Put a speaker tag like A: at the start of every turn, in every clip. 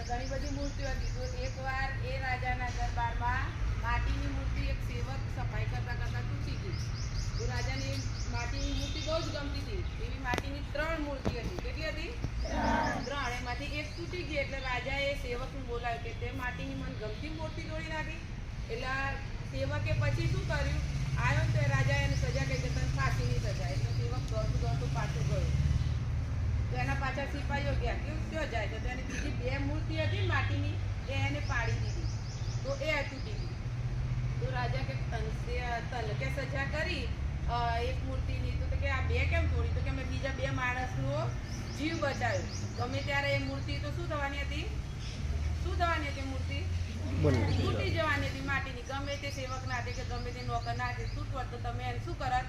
A: બધી મૂર્તિઓ તો એકવાર એ રાજાના દરબારમાં માટીની મૂર્તિ એક સેવક સફાઈ કરતા કરતા તૂટી ગઈ. તો રાજાને માટીની મૂર્તિ બહુ જ ગમતી હતી. એવી માટીની ત્રણ મૂર્તિ હતી. કેટલી હતી? ત્રણ. એમાંથી એક તૂટી ગઈ એટલે રાજાએ સેવકને બોલાવ્યું કે તે માટીની મને ગમતી મૂર્તિ તોડી નાખી. એટલે સેવકે પછી શું કર્યું આવ્યો ને તો એ રાજાએ એને સજા કહી કે તને ફાંસીની સજા એટલે સેવક દોડતું દોડતું પાછો ગયો તો સિપાહીઓ ગયા. કેવું ક્યો જાય તો તેની બીજી બે મૂર્તિ હતી માટીની. એ એને પાડી દીધી. તો એ તૂટી ગઈ તો રાજા કે તન- તે- તને કે સજા કરી એક મૂર્તિની. તો કે આ બે કેમ તોડી? તો કે મેં બીજા બે માણસનો જીવ બચાવ્યો. ગમે ત્યારે એ મૂર્તિ તો શું થવાની હતી? શું થવાની હતી મૂર્તિ? તૂટી જવાની હતી માટીની. ગમે તે સેવક ના કે ગમે તે નોકર ના તૂટવત તો તમે એને શું કરત?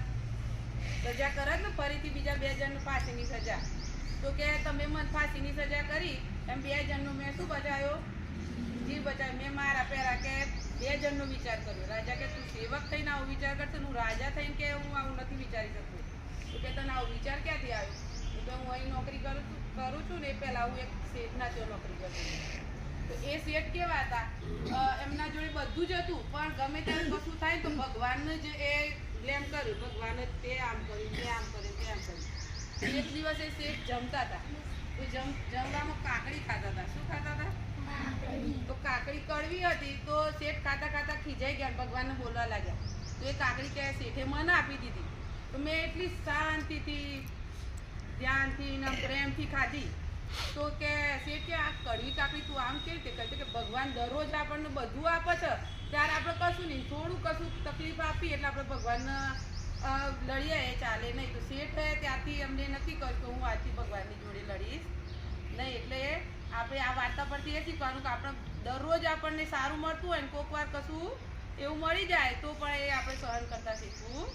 A: સજા કરત ને? ફરીથી બીજા બે જણ પાસેની સજા. તો કે તમે મને ફાંસીની સજા કરી, એમ બે જણનો મેં શું બચાવ્યો? જીવ બચાવ્યો. મેં મારા પહેરા કે બે જણનો વિચાર કર્યો. રાજા કે, તું સેવક થઈને આવો વિચાર કરશે? હું રાજા થઈને કે હું આવું નથી વિચારી શકતો? તો કે, તને આવો વિચાર ક્યાંથી આવ્યો? તો હું અહીં નોકરી કરું છું કરું છું ને એ પહેલાં હું એક શેઠના જો નોકરી કરું તો એ શેઠ કેવા હતા? એમના જોડે બધું જ હતું, પણ ગમે ત્યારે કશું થાય તો ભગવાનને જ એ બ્લેમ કર્યું. ભગવાને તે આમ કર્યું, તે આમ કર્યું, તે આમ કર્યું. એક દિવસ શેઠ જમતા હતા. તો જમ જમવામાં કાકડી ખાતા હતા. શું ખાતા હતા? તો કાકડી કડવી હતી તો શેઠ ખાતા ખાતા ખીજાઈ ગયા ભગવાનને બોલવા લાગ્યા. તો એ કાકડી કે શેઠે મને આપી દીધી. તો મેં એટલી શાંતિથી ધ્યાનથી ને પ્રેમથી ખાધી. તો કે શેઠ કે આ કડવી કાકડી તું આમ કેવી રીતે કે ભગવાન દરરોજ આપણને બધું આપે છે. ત્યારે આપણે કશું નહીં થોડું કશું તકલીફ આપી એટલે આપણે ભગવાનને લડીએ એ ચાલે નહીં. તો શેઠ ત્યાંથી અમને નક્કી કર્યું કે હું આજથી ભગવાનની જોડે લડીશ. નહીં, એટલે આપણે આ વાર્તા પરથી એ શીખવાનું કે આપણે દરરોજ આપણને સારું મળતું હોય ને કોઈક વાર કશું એવું મળી જાય તો પણ એ આપણે સહન કરતા શીખવું